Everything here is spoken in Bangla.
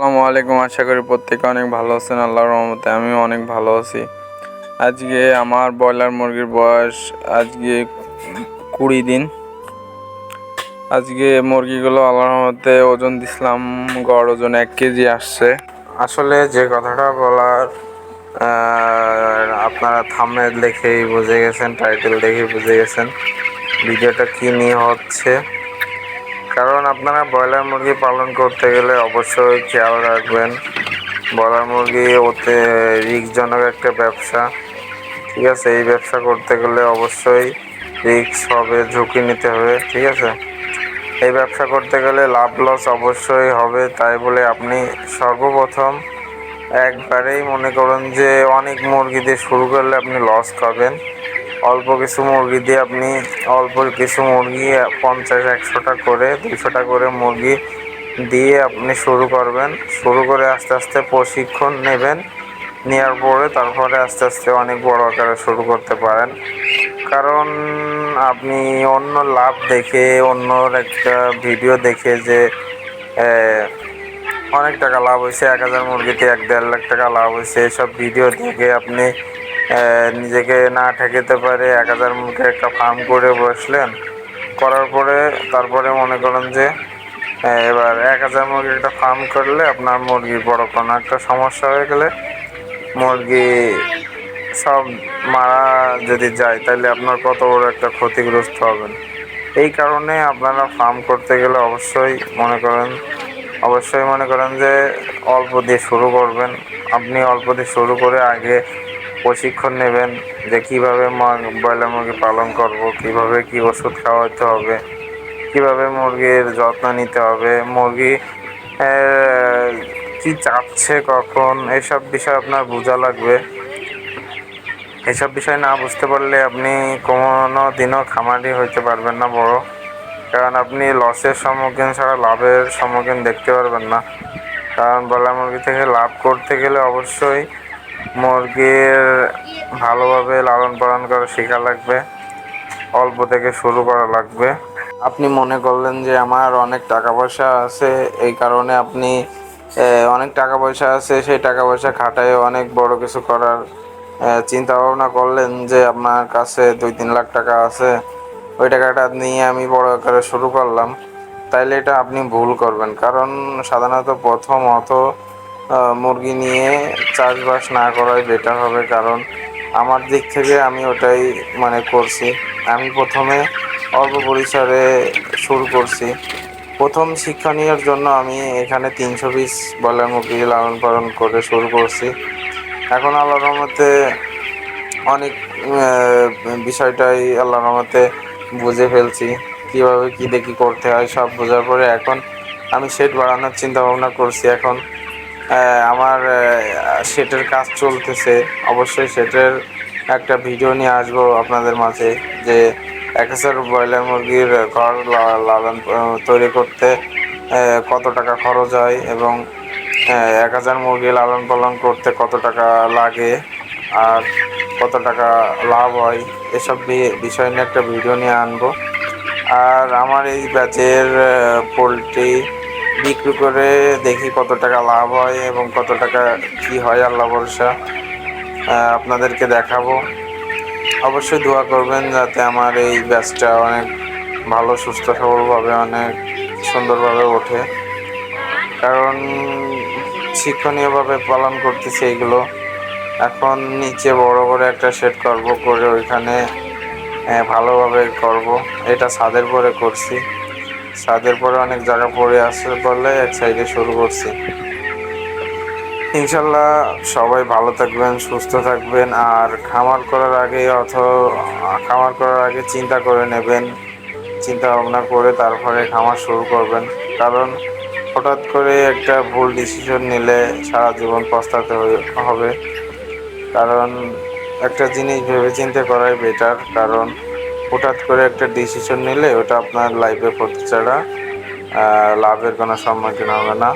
আসসালামু আলাইকুম, আশা করি প্রত্যেকে অনেক ভালো আছেন, আল্লাহর রহমতে আমিও অনেক ভালো আছি। আজকে আমার ব্রয়লার মুরগির বয়স আজকে কুড়ি দিন। আজকে মুরগিগুলো আল্লাহর রহমতে ওজন দিছিলাম, গড় ওজন এক কেজি আসছে। আসলে যে কথাটা বলার আপনারা থামে দেখেই বুঝে গেছেন টাইটেল দেখেই বুঝে গেছেন। ভিডিওটা কী নিয়ে হচ্ছে? কারণ আপনারা ব্রয়লার মুরগি পালন করতে গেলে অবশ্যই খেয়াল রাখবেন। ব্রয়লার মুরগি ওতে রিস্কজনক একটা ব্যবসা। ঠিক আছে? এই ব্যবসা করতে গেলে অবশ্যই রিস্ক হবে, ঝুঁকি নিতে হবে। ঠিক আছে? এই ব্যবসা করতে গেলে লাভ লস অবশ্যই হবে। তাই বলে আপনি সর্বপ্রথম একবারেই মনে করুন যে অনেক মুরগি দিয়ে শুরু করলে আপনি লস খাবেন অল্প কিছু মুরগি দিয়ে আপনি অল্প কিছু মুরগি, পঞ্চাশ, একশোটা করে দুশোটা করে মুরগি দিয়ে আপনি শুরু করবেন। শুরু করে আস্তে আস্তে প্রশিক্ষণ নেবেন। নেওয়ার পরে তারপরে আস্তে আস্তে অনেক বড় আকারে শুরু করতে পারেন। কারণ আপনি অন্য লাভ দেখে, অন্যর একটা ভিডিও দেখে যে অনেক টাকা লাভ হয়েছে, এক হাজার মুরগিতে এক দেড় লাখ টাকা লাভ হয়েছে, এসব ভিডিও দেখে আপনি নিজেকে না ঠেকাতে পারে, এক হাজার মুরগি একটা ফার্ম করে বসলেন। করার পরে তারপরে মনে করেন যে এবার এক হাজার মুরগির একটা ফার্ম করলে আপনার মুরগির বড় কোনো একটা সমস্যা হয়ে গেলে মুরগি সব মারা যদি যায়, তাহলে আপনার কত বড় একটা ক্ষতিগ্রস্ত হবেন। এই কারণে আপনারা ফার্ম করতে গেলে অবশ্যই মনে করেন, অবশ্যই মনে করেন যে অল্প দিয়ে শুরু করবেন। আপনি অল্প দিয়ে শুরু করে আগে প্রশিক্ষণ নেবেন যে কীভাবে ব্রয়লার মুরগি পালন করব, কীভাবে কি ওষুধ খাওয়াতে হবে, কীভাবে মুরগির যত্ন নিতে হবে, মুরগি কি চাচ্ছে কখন, এসব বিষয় আপনার বোঝা লাগবে। এসব বিষয় না বুঝতে পারলে আপনি কোনো দিনও খামারি হইতে পারবেন না বড়। কারণ আপনি লসের সম্মুখীন ছাড়া লাভের সম্মুখীন দেখতে পারবেন না। কারণ ব্রয়লার মুরগি থেকে লাভ করতে গেলে অবশ্যই মুরগির ভালোভাবে লালন পালন করা শেখা লাগবে অল্প থেকে শুরু করা লাগবে। আপনি মনে করলেন যে আমার অনেক টাকা পয়সা আছে এই কারণে আপনি অনেক টাকা পয়সা আছে সেই টাকা পয়সা খাটায় অনেক বড় কিছু করার চিন্তা ভাবনা করলেন যে আপনার কাছে দুই তিন লাখ টাকা আছে ওই টাকাটা নিয়ে আমি বড় আকারে শুরু করলাম। তাইলে এটা আপনি ভুল করবেন কারণ সাধারণত প্রথমত আহ, মুরগি নিয়ে চাষবাস না করাই বেটার হবে, কারণ আমার দিক থেকে আমি ওটাই মানে করছি। আমি প্রথমে অল্প পরিসরে শুরু করছি। প্রথম শিক্ষা নেওয়ার জন্য আমি এখানে তিনশো পিস ব্রয়লার মুরগি লালন পালন করে শুরু করছি। এখন আল্লাহর রহমতে অনেক বিষয়টাই আল্লাহর রহমতে বুঝে ফেলছি। কীভাবে কী দেখি করতে হয় সব বোঝার পরে এখন আমি সেট বাড়ানোর চিন্তা ভাবনা করছি। এখন আমার সেটের কাজ চলতেছে। অবশ্যই সেটের একটা ভিডিও নিয়ে আসব আপনাদের মাঝে যে এক হাজার ব্রয়লার মুরগির ঘর লালন তৈরি করতে কত টাকা খরচ হয় এবং এক হাজার মুরগি লালন পালন করতে কত টাকা লাগে আর কত টাকা লাভ হয়, এসব বিষয় নিয়ে একটা ভিডিও নিয়ে আনব। আর আমার এই ব্যাচের পোলট্রি বিক্রি করে দেখি কত টাকা লাভ হয় এবং কত টাকা কি হয়, আল্লাহ ভরসা। আপনাদেরকে দেখাবো। অবশ্যই দোয়া করবেন যাতে আমার এই ব্যাচটা অনেক ভালো, সুস্থ, সবলভাবে অনেক সুন্দরভাবে ওঠে। কারণ শিক্ষণীয়ভাবে পালন করতেছি এইগুলো এখন নিচে বড় করে একটা সেট করব, করে ওইখানে ভালোভাবে করব। এটা ছাদের পরে করছি। ছাদের পরে অনেক জায়গা পড়ে আসার পরে এক সাইডে শুরু করছি। ইনশাল্লাহ সবাই ভালো থাকবেন, সুস্থ থাকবেন, আর খামার করার আগে অথ, খামার করার আগে চিন্তা করে নেবেন। চিন্তা ভাবনা করে তারপরে খামার শুরু করবেন। কারণ হঠাৎ করে একটা ভুল ডিসিশন নিলে সারা জীবন পস্তাতে হবে। কারণ একটা জিনিস ভেবে চিন্তে করাই বেটার কারণ হঠাৎ করে একটা ডিসিশন নিলে ওটা আপনার লাইফে প্রতি ছাড়া লাভের কোনো সম্মুখীন হবে না।